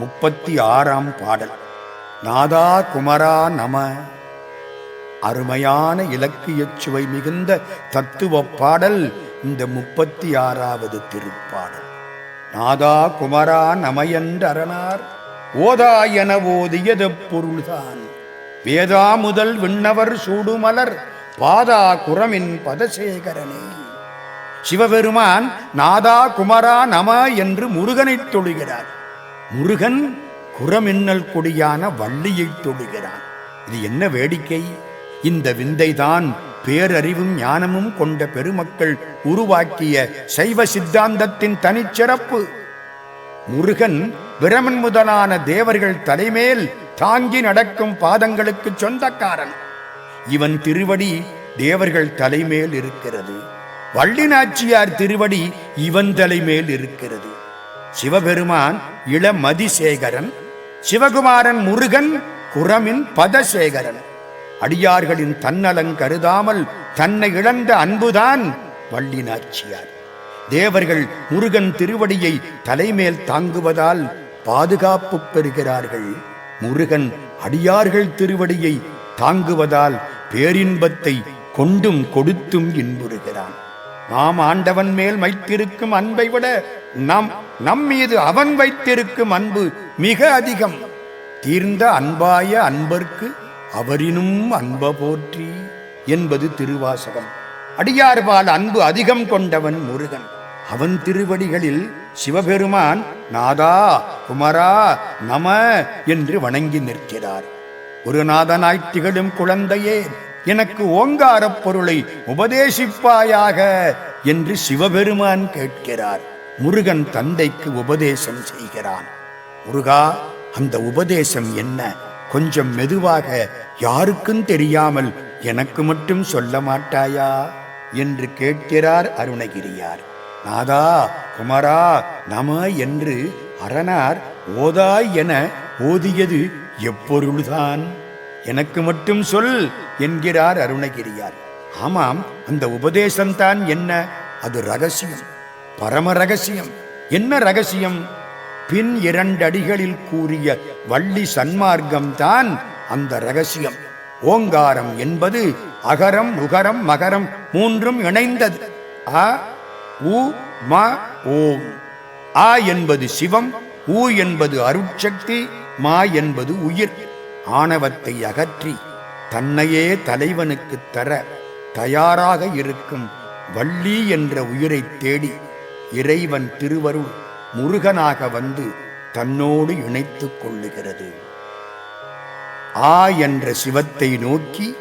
முப்பத்தி ஆறாம் பாடல். நாதா குமரா நம. அருமையான இலக்கியச் சுவை மிகுந்த தத்துவ பாடல் இந்த முப்பத்தி ஆறாவது திருப்பாடல். நாதா குமரா நமையன்றரணார் ஓதா என ஓதியது பொருள்தான். வேதா முதல் விண்ணவர் சூடுமலர். பாதா குரமின் பதசேகரனே. சிவபெருமான் நாதா குமரா நம என்று முருகனைத் தொழுகிறார். முருகன் குரமின்னல் கொடியான வள்ளியைத் தொழுகிறான் இது என்ன வேடிக்கை? இந்த விந்தைதான் பேரறிவும் ஞானமும் கொண்ட பெருமக்கள் உருவாக்கிய சைவ சித்தாந்தத்தின் தனிச்சிறப்பு. முருகன் பிரமன் முதலான தேவர்கள் தலைமேல் தாங்கி நடக்கும் பாதங்களுக்கு சொந்தக்காரன். இவன் திருவடி தேவர்கள் தலைமேல் இருக்கிறது. வள்ளி நாச்சியார் திருவடி இவன் தலைமேல் இருக்கிறது. சிவபெருமான் இளமதிசேகரன் சிவகுமாரன் முருகன் குரமின் பதசேகரன். அடியார்களின் தன்னலங் கருதாமல் தன்னை இழந்த அன்புதான் வள்ளினாட்சியார் தேவர்கள் முருகன் திருவடியை தலைமேல் தாங்குவதால் பாதுகாப்பு பெறுகிறார்கள். முருகன் அடியார்கள் திருவடியை தாங்குவதால் பேரின்பத்தை கொண்டும் கொடுத்தும் இன்புறுகிறான். நாம் ஆண்டவன் மேல் வைத்திருக்கும் அன்பை விட நாம் நம் மீது அவன் வைத்திருக்கும் அன்பு மிக அதிகம். தீர்ந்த அன்பாய அன்பர்க்கு அவரினும் அன்ப போற்றி என்பது திருவாசகம். அடியார்பால் அன்பு அதிகம் கொண்டவன் முருகன். அவன் திருவடிகளில் சிவபெருமான் நாதா குமரா நம என்று வணங்கி நிற்கிறார். ஒரு நாதனாய் திகழும் குழந்தையே எனக்கு ஓங்காரப் பொருளை உபதேசிப்பாயாக என்று சிவபெருமான் கேட்கிறார். முருகன் தந்தைக்கு உபதேசம் செய்கிறான். முருகா அந்த உபதேசம் என்ன? கொஞ்சம் மெதுவாக யாருக்கும் தெரியாமல் எனக்கு மட்டும் சொல்ல மாட்டாயா? என்று கேட்கிறார் அருணகிரியார். நாதா குமரா நம என்று அரணார் ஓதாய் என ஓதியது எப்பொருள்தான்? எனக்கு மட்டும் சொல் என்கிறார் அருணகிரியார். ஆமாம் அந்த உபதேசம்தான் என்ன? அது ரகசியம். பரம ரகசியம். என்ன ரகசியம்? பின் இரண்டடிகளில் கூறிய வள்ளி சன்மார்க்கம் தான் அந்த ரகசியம். ஓங்காரம் என்பது அகரம் உகரம் மகரம் மூன்றும் இணைந்தது. அ உ ம ஓம். ஆ என்பது சிவம் ஊ என்பது அருட்சக்தி மா என்பது உயிர். ஆணவத்தை அகற்றி தன்னையே தலைவனுக்கு தர தயாராக இருக்கும் வள்ளி என்ற உயிரைத் தேடி இறைவன் திருவருள் முருகனாக வந்து தன்னோடு இணைத்து கொள்ளுகிறது. ஆ என்ற சிவத்தை நோக்கி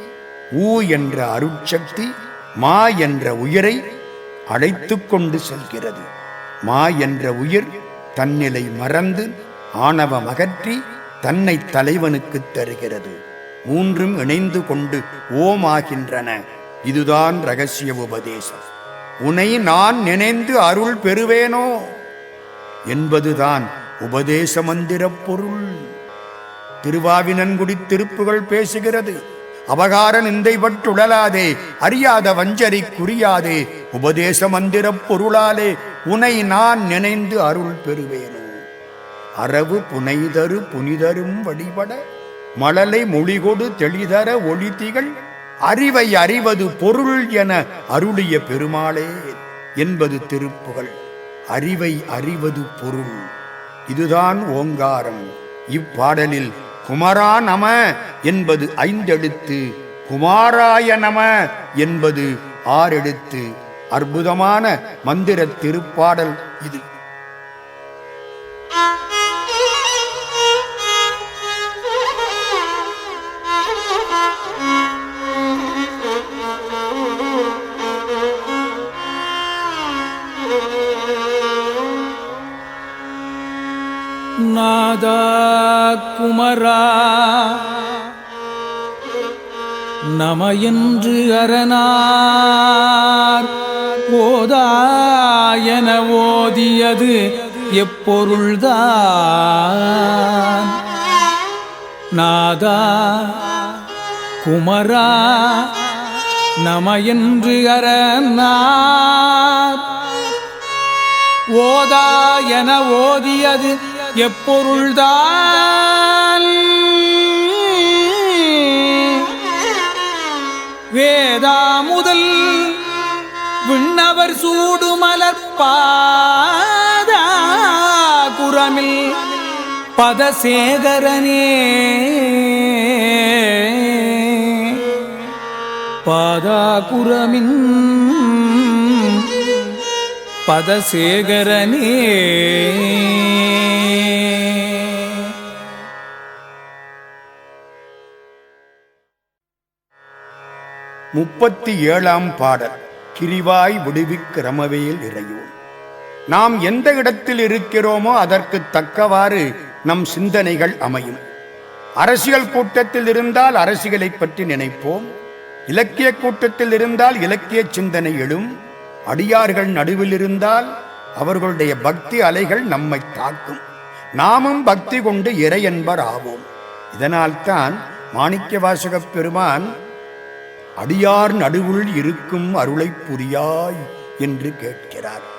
ஊ என்ற அருட்சக்தி மா என்ற உயிரை அழைத்து கொண்டு செல்கிறது. மா என்ற உயிர் தன்னிலை மறந்து ஆணவம் அகற்றி தன்னை தலைவனுக்கு தருகிறது. மூன்றும் இணைந்து கொண்டு ஓமாகின்றன. இதுதான் ரகசிய உபதேசம். உனை நான் நினைந்து அருள் பெறுவேனோ? என்பதுதான் உபதேச மந்திரப் பொருள். திருவாவினன்குடி திருப்புகள் பேசுகிறது. அபகார நிந்தை பட்டுழலாதே அறியாத வஞ்சரி குறியாதே. உபதேச மந்திரப் பொருளாலே உனை நான் நினைந்து அருள் பெறுவேனோ? அரவு புனைதரு புனிதரும் வழிபட மழலை மொழிகொடு தெளிதர ஒளித்திகள் அறிவை அறிவது பொருள் என அருளிய பெருமாளே என்பது திருப்புகள் அறிவை அறிவது பொருள். இதுதான் ஓங்காரம். இப்பாடலில் குமரா நம என்பது ஐந்தெழுத்து குமாராய நம என்பது ஆறெழுத்து. அற்புதமான மந்திர திருப்பாடல் இது. நாதா குமரா. என்று அரணார். ஓதாயன ஓதியது எப்பொருள்தான். நாதா குமரா. நமையென்று அரணார். ஓதா என ஓதியது எப்பொருள்தான் வேதா முதல் விண்ணவர் சூடு மலர்பாத குரமில் பதசேகரனே. பாதாகுரமின் பதசேகரனே. முப்பத்தி ஏழாம் பாடல். கிரிவாய் விடுவிக் கிரமவேல் இறையோன். நாம் எந்த இடத்தில் இருக்கிறோமோ அதற்கு தக்கவாறு நம் சிந்தனைகள் அமையும். அரசியல் கூட்டத்தில் இருந்தால் அரசியலைப் பற்றி நினைப்போம். இலக்கிய கூட்டத்தில் இருந்தால் இலக்கிய சிந்தனை எழும். அடியார்கள் நடுவில் இருந்தால் அவர்களுடைய பக்தி அலைகள் நம்மை தாக்கும். நாமும் பக்தி கொண்டு இறை என்பர் ஆவோம் இதனால்தான் மாணிக்க வாசகப் பெருமான் அடியார் நடுவுள் இருக்கும் அருளை புரியாய் என்று கேட்கிறார்.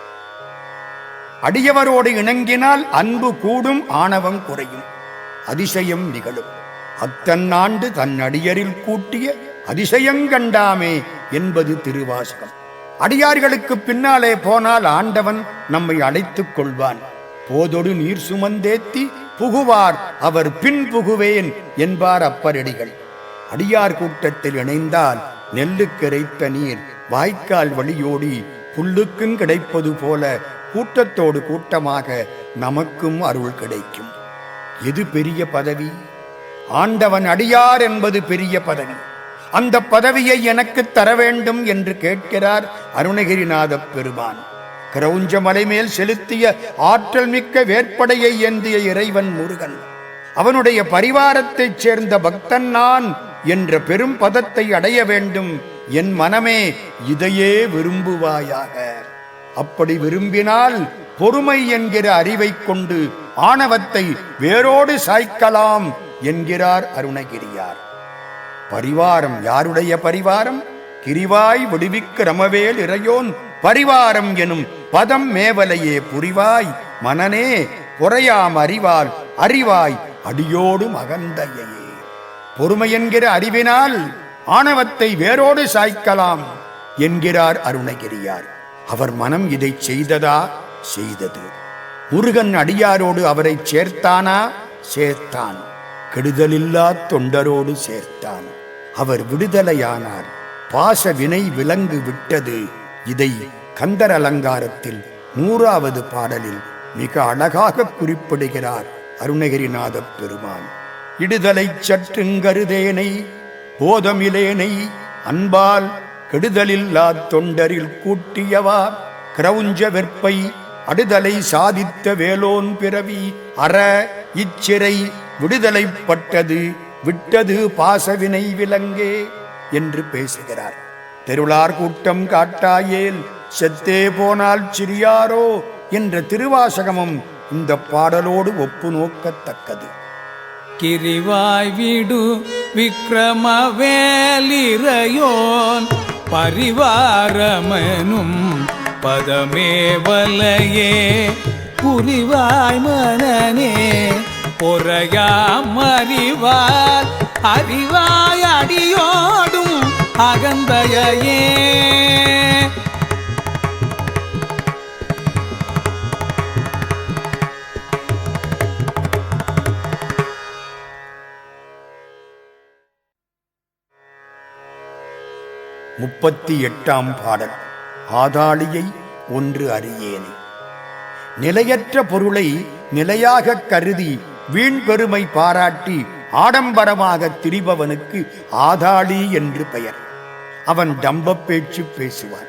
அடியவரோடு இணங்கினால் அன்பு கூடும் ஆணவம் குறையும். அதிசயம் நிகழும். அத்தன் ஆண்டு தன் அடியரில் கூட்டிய அதிசயங்கண்டாமே என்பது திருவாசகம். அடியார்களுக்கு பின்னாலே போனால் ஆண்டவன் நம்மை அழைத்துக் கொள்வான். போதொடு நீர் சுமந்தேத்தி புகுவார் அவர் பின் புகுவேன் என்பார் அப்பரடிகள். அடியார் கூட்டத்தில் இணைந்தால் நெல்லுக்கரைத்த நீர் வாய்க்கால் வழியோடி புல்லுக்கும் கிடைப்பது போல கூட்டத்தோடு கூட்டமாக நமக்கும் அருள் கிடைக்கும். எது பெரிய பதவி? ஆண்டவன் அடியார் என்பது பெரிய பதவி. அந்த பதவியை எனக்கு தர வேண்டும் என்று கேட்கிறார் அருணகிரிநாதப் பெருமான். கிரௌஞ்ச மேல் செலுத்திய ஆற்றல் மிக்க வேட்படையை ஏந்திய இறைவன் முருகன். அவனுடைய பரிவாரத்தைச் சேர்ந்த பக்தன் நான் என்ற பெரும் பதத்தை அடைய வேண்டும் என் மனமே இதையே விரும்புவாயாக. அப்படி விரும்பினால் பொறுமை என்கிற அறிவைக் கொண்டு ஆணவத்தை வேரோடு சாய்க்கலாம் என்கிறார் அருணகிரியார். பரிவாரம் யாருடைய பரிவாரம்? கிரிவாய் விடுவிக்கு ரமவேல் இறையோன் பரிவாரம் எனும் பதம் மேவலையே புரிவாய் மனனே பொறையாம் அறிவால் அறிவாய் அடியோடு மகந்தையே. பொறுமை என்கிற அறிவினால் ஆணவத்தை வேரோடு சாய்க்கலாம் என்கிறார் அருணகிரியார். அவர் மனம் இதை செய்ததா? செய்தது. முருகன் அடியாரோடு அவரை சேர்த்தானா? சேர்த்தான். கெடுதலில்லா தொண்டரோடு சேர்த்தான். அவர் விடுதலையானார். பாச வினை விலங்கு விட்டது. இதை கந்தர் அலங்காரத்தில் நூறாவது பாடலில் மிக அழகாக குறிப்பிடுகிறார் அருணகிரிநாதப் பெருமான். இடுதலை சற்றுங்கருதேனை போதமிலேனை அன்பால் கெடுதலில்லா தொண்டரில் கூட்டியவா கிரௌஞ்ச வெற்பை அடுதலை சாதித்த வேலோன் பிறவி அற இச்சிறை விடுதலைப்பட்டது. விட்டது பாசவினை விலங்கே என்று பேசுகிறார். தெருளார் கூட்டம் காட்டாயேல் செத்தே போனால் சிறியாரோ என்ற திருவாசகமும் இந்த பாடலோடு ஒப்பு நோக்கத்தக்கது. கிரிவாய் விடு விக்ரமவேலிரையோன் பரிவாரமனும் பதமேவலையே புரிவாய் மனனே பொறையாம் அறிவார் அறிவாய் அடியோடும் அகந்தையே முப்பத்தி எட்டாம் பாடல். ஆதாளியை ஒன்று அறியேனே. நிலையற்ற பொருளை நிலையாகக் கருதி வீண் பெருமை பாராட்டி ஆடம்பரமாக திரிபவனுக்கு ஆதாளி என்று பெயர். அவன் டம்பப் பேச்சு பேசுவான்.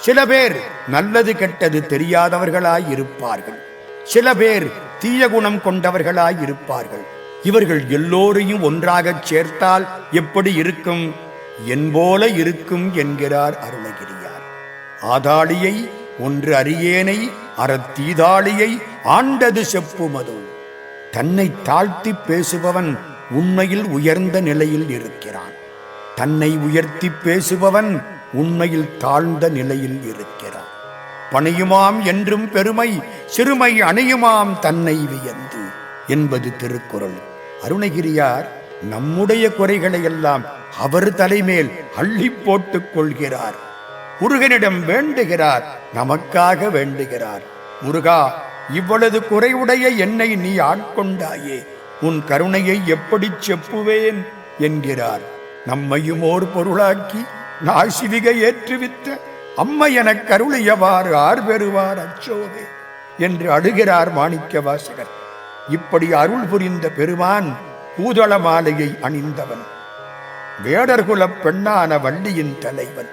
சில பேர் நல்லது கெட்டது தெரியாதவர்களாய் இருப்பார்கள் சில பேர் தீய குணம் கொண்டவர்களாய் இருப்பார்கள் இவர்கள் எல்லோரையும் ஒன்றாகச் சேர்த்தால் எப்படி இருக்கும்? என்போல இருக்கும் என்கிறார் அருணகிரியார். ஆதாளியை ஒன்று அறியேனை அறத்தீதாளியை ஆண்டது செப்புமது தன்னை தாழ்த்தி பேசுபவன் உண்மையில் உயர்ந்த நிலையில் இருக்கிறான். தன்னை உயர்த்தி பேசுபவன் உண்மையில் தாழ்ந்த நிலையில் இருக்கிறான். பணியுமாம் என்றும் பெருமை சிறுமை அணியுமாம் தன்னை வியந்து என்பது திருக்குறள். அருணகிரியார் நம்முடைய குறைகளை எல்லாம் அவர் தலைமேல் அள்ளி போட்டுக் கொள்கிறார். முருகனிடம் வேண்டுகிறார் நமக்காக வேண்டுகிறார். முருகா இவ்வளவு குறைவுடைய என்னை நீ ஆட்கொண்டாயே உன் கருணையை எப்படி செப்புவேன்? என்கிறார். நம்மையும் ஓர் பொருளாக்கி நாசிவிகை ஏற்றுவித்த அம்மை எனக் கருளியவாறு ஆர் பெறுவார் அச்சோவே என்று அழுகிறார் மாணிக்க வாசகர். இப்படி அருள் புரிந்த பெருமான் பூதள மாலையை அணிந்தவன். வேடர்குலப் பெண்ணான வள்ளியின் தலைவன்.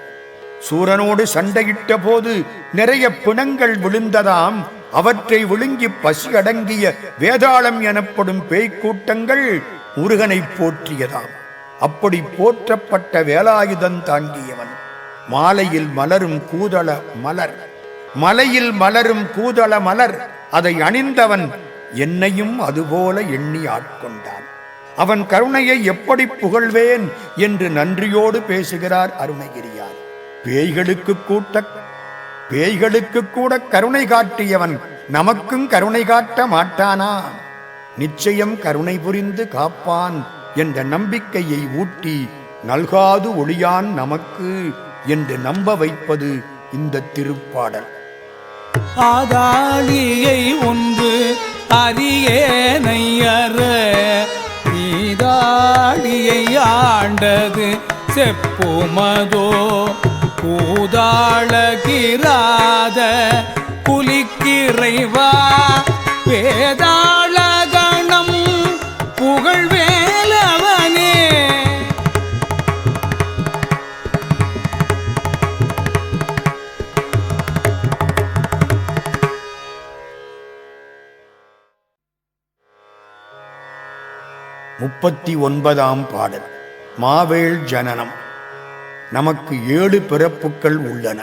சூரனோடு சண்டையிட்ட போது நிறைய பிணங்கள் விழுந்ததாம் அவற்றை விழுங்கி பசி அடங்கிய வேதாளம் எனப்படும் பேய்க்கூட்டங்கள் முருகனை போற்றியதாம். அப்படி போற்றப்பட்ட வேலாயுதம் தாங்கியவன். மாலையில் மலரும் கூதள மலர். மலையில் மலரும் கூதள மலர். அதை அணிந்தவன் என்னையும் அதுபோல எண்ணி ஆட்கொண்டான். அவன் கருணையை எப்படி புகழ்வேன் என்று நன்றியோடு பேசுகிறார் அருணகிரியார். பேய்களுக்கு கூட்ட பேய்களுக்கு கூட கருணை காட்டியவன் நமக்கும் கருணை காட்ட மாட்டானா? நிச்சயம் கருணை புரிந்து காப்பான் என்ற நம்பிக்கையை ஊட்டி நல்காது ஒளியான் நமக்கு என்று நம்ப வைப்பது இந்த திருப்பாடல். ஆதாளியை ஒன்று அறியேனையற நீதாளியை ஆண்டது செப்புமதோ. கூதாழகிராத புலிக்கிறைவா? வேதாளகணம் புகழ்வேலவனே. முப்பத்தி ஒன்பதாம் பாடல் மாவேள் ஜனனம். நமக்கு ஏழு பிறப்புகள் உள்ளன.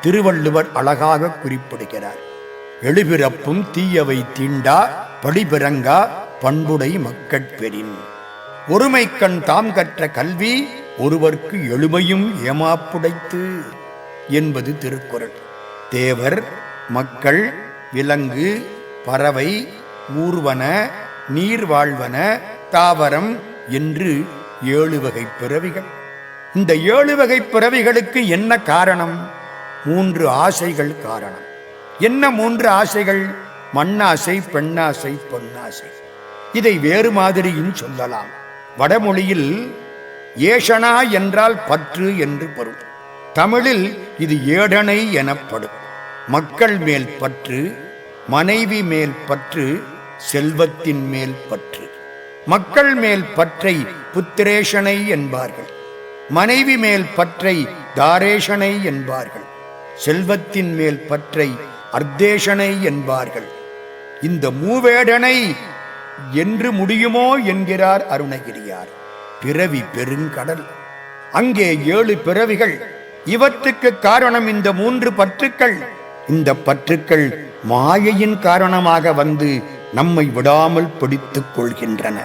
திருவள்ளுவர் அழகாக குறிப்பிடுகிறார். எழுபிறப்பும் தீயவை தீண்டா படிபிறங்கா பண்புடை மக்கட்பெறின் ஒருமைக்கண் தாம் கற்ற கல்வி ஒருவர்க்கு எழுமையும் ஏமாப்புடைத்து என்பது திருக்குறள். தேவர் மக்கள் விலங்கு பறவை ஊர்வன நீர் வாழ்வன தாவரம் என்று ஏழு வகை பிறவிகள். இந்த ஏழு வகை பிறவிகளுக்கு என்ன காரணம்? மூன்று ஆசைகள் காரணம். என்ன மூன்று ஆசைகள்? மண்ணாசை பெண்ணாசை பொன்னாசை. இதை வேறு மாதிரியும் சொல்லலாம். வடமொழியில் ஏஷனா என்றால் பற்று என்று பொருள். தமிழில் இது ஏடனை எனப்படும். மக்கள் மேல் பற்று மனைவி மேல் பற்று செல்வத்தின் மேல் பற்று. மக்கள் மேல் பற்றை புத்திரேஷனை என்பார்கள். மனைவி மேல் பற்றை தாரேஷனை என்பார்கள். செல்வத்தின் மேல் பற்றை அர்த்தேஷனை என்பார்கள். இந்த மூவேடனை என்று முடியுமோ என்கிறார் அருணகிரியார். பிறவி பெருங்கடல். அங்கே ஏழு பிறவிகள். இவற்றுக்கு காரணம் இந்த மூன்று பற்றுக்கள். இந்த பற்றுக்கள் மாயையின் காரணமாக வந்து நம்மை விடாமல் பிடித்துக் கொள்கின்றன.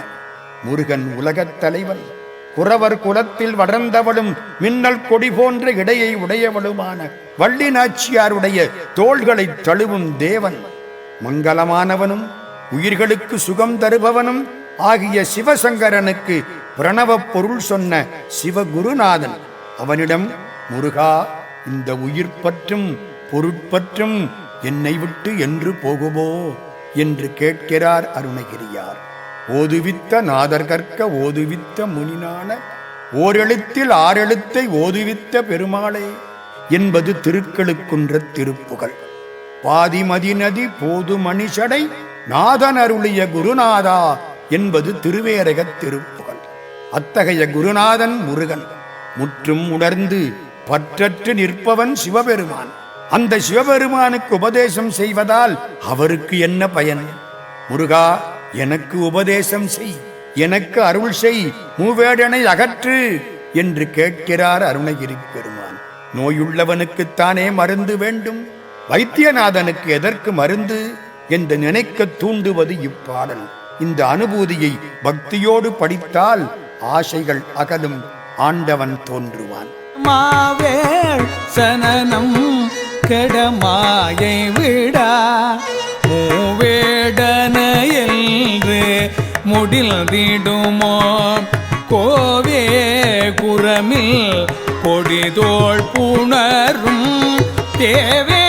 முருகன் உலகத் தலைவன். குறவர் குலத்தில் வளர்ந்தவளும் மின்னல் கொடி போன்ற இடையை உடையவளுமான வள்ளி நாச்சியாருடைய தோள்களை தழுவும் தேவன். மங்களமானவனும் உயிர்களுக்கு சுகம் தருபவனும் ஆகிய சிவசங்கரனுக்கு பிரணவப் பொருள் சொன்ன சிவகுருநாதன். அவனிடம் முருகா இந்த உயிர் பற்றும் பொருட்பற்றும் என்னை விட்டு என்று போகுமோ? என்று கேட்கிறார் அருணகிரியார். ஓதுவித்த நாதர் கற்க ஓதுவித்த முனினான ஓரெழுத்தில் ஆறெழுத்தை ஓதுவித்த பெருமாளே என்பது திருக்களுக்குன்ற திருப்புகழ். பாதிமதி நதி போது மணிஷடை நாதன் அருளிய குருநாதா என்பது திருவேரகத் திருப்புகழ். அத்தகைய குருநாதன் முருகன் முற்றும் உணர்ந்து பற்றற்று நிற்பவன் சிவபெருமான். அந்த சிவபெருமானுக்கு உபதேசம் செய்வதால் அவருக்கு என்ன பயன்? முருகா எனக்கு உபதேசம் செய் எனக்கு அருள் செய் மூவேடனை அகற்று என்று கேட்கிறார் அருணகிரி பெருமான். நோயுள்ளவனுக்குத்தானே மருந்து வேண்டும் வைத்தியநாதனுக்கு எதற்கு மருந்து என்று நினைக்க தூண்டுவது இப்பாடல். இந்த அனுபூதியை பக்தியோடு படித்தால் ஆசைகள் அகலும் ஆண்டவன் தோன்றுவான். மாவே சனனம் கெடமாயை விடா மூவேடன என்று முடில்திடுமோ கோவே குரமில் கொடிதோள் புணரும் தேவே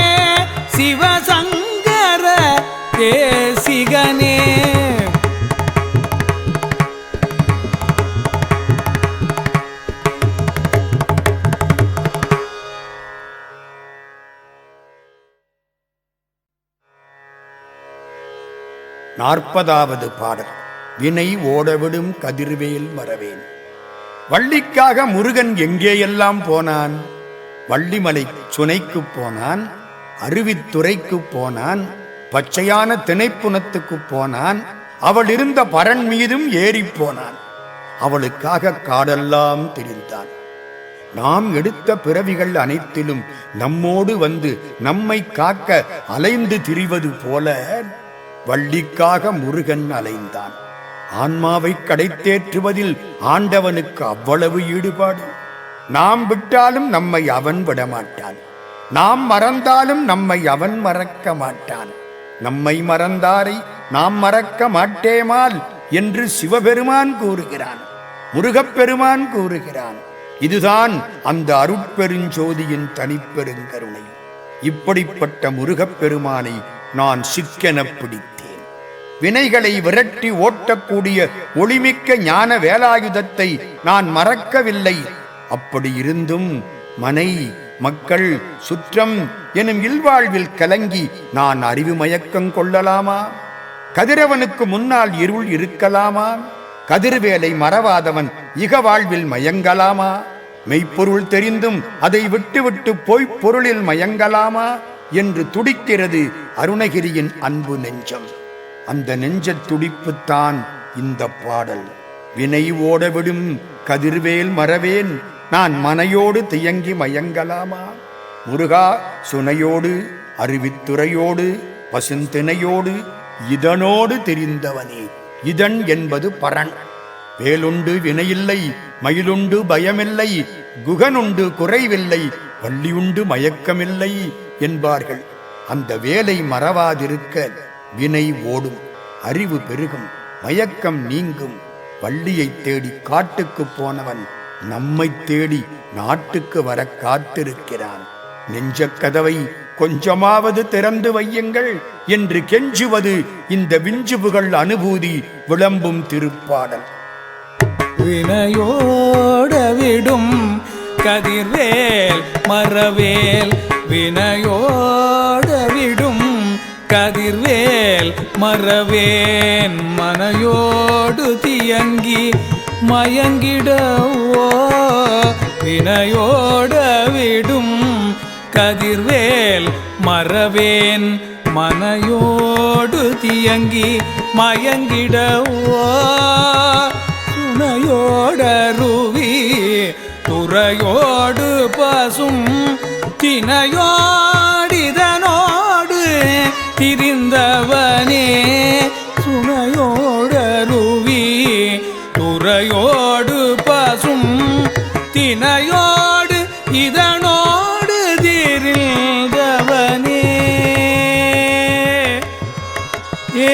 நாற்பதாவது பாடல். வினை ஓடவிடும் கதிர்வேல் வரவேன் வள்ளிக்காக முருகன் எங்கேயெல்லாம் போனான்? வள்ளிமலை சுனைக்குப் போனான் அருவித்துறைக்குப் போனான் பச்சையான திணைப்புணத்துக்கு போனான் அவள் இருந்த பரன் மீதும் ஏறிப் போனான். அவளுக்காக காடெல்லாம் தெரிந்தான். நாம் எடுத்த பிறவிகள் அனைத்திலும் நம்மோடு வந்து நம்மை காக்க அலைந்து திரிவது போல வள்ளிக்காக முருகன் அலைந்தான். ஆன்மாவை கடைத்தேற்றுவதில் ஆண்டவனுக்கு அவ்வளவு ஈடுபாடு. நாம் விட்டாலும் நம்மை அவன் விடமாட்டான். நாம் மறந்தாலும் நம்மை அவன் மறக்க மாட்டான். நம்மை மறந்தாரை நாம் மறக்க மாட்டேமால் என்று சிவபெருமான் கூறுகிறான். முருகப்பெருமான் கூறுகிறான் இதுதான் அந்த அருட்பெருஞ்சோதியின் தனிப்பெருங்கருணை. இப்படிப்பட்ட முருகப்பெருமானை நான் சிக்கெனப் பிடித்தேன். வினைகளை விரட்டி ஓட்டக்கூடிய ஒளிமிக்க ஞான வேலாயுதத்தை நான் மறக்கவில்லை. அப்படி இருந்தும் மனை மக்கள் சுற்றம் எனும் இல்வாழ்வில் கலங்கி நான் அறிவு மயக்கம் கொள்ளலாமா? கதிரவனுக்கு முன்னால் இருள் இருக்கலாமா? கதிர்வேலை மறவாதவன் இக வாழ்வில் மயங்கலாமா? மெய்ப்பொருள் தெரிந்தும் அதை விட்டுவிட்டு போய் பொருளில் மயங்கலாமா? என்று துடிக்கிறது அருணகிரியின் அன்பு நெஞ்சம். அந்த நெஞ்சத் துடிப்புத்தான் இந்த பாடல். வினை ஓடவிடும் கதிர்வேல் மறவேன். நான் மனையோடு தியங்கி மயங்கலாமா? முருகா சுனையோடு அருவித்துறையோடு பசுந்திணையோடு இதனோடு தெரிந்தவனே. இதன் என்பது பரன். வேலுண்டு வினையில்லை மயிலுண்டு பயமில்லை குகனுண்டு குறைவில்லை வள்ளியுண்டு மயக்கமில்லை என்பார்கள். அந்த வேலை மறவாதிருக்க வினை ஓடும் அறிவு பெருகும் மயக்கம் நீங்கும். வள்ளியைத் தேடி காட்டுக்குப் போனவன் நம்மைத் தேடி நாட்டுக்கு வர காத்திருக்கிறான். நெஞ்சக் கதவை கொஞ்சமாவது திறந்து வையுங்கள் என்று கெஞ்சுவது இந்த விஞ்சுபுகள் அனுபூதி விளம்பும் திருப்பாடல். வினையோட விடும் கதிர்வேல் மரவேல் வினையோடவிடும் கதிர்வேல் மறவேன். மனையோடு தியங்கி மயங்கிடவோ வினையோடவிடும் கதிர்வேல் மறவேன். மனையோடு தியங்கி மயங்கிடவோ துணையோடருவி துறையோடு பசும் தினையோடிதனோடு திரிந்தவனே சுனையோடருவி துறையோடு பசும் தினையோடு இதனோடு திரிந்தவனே. ஏ ஏ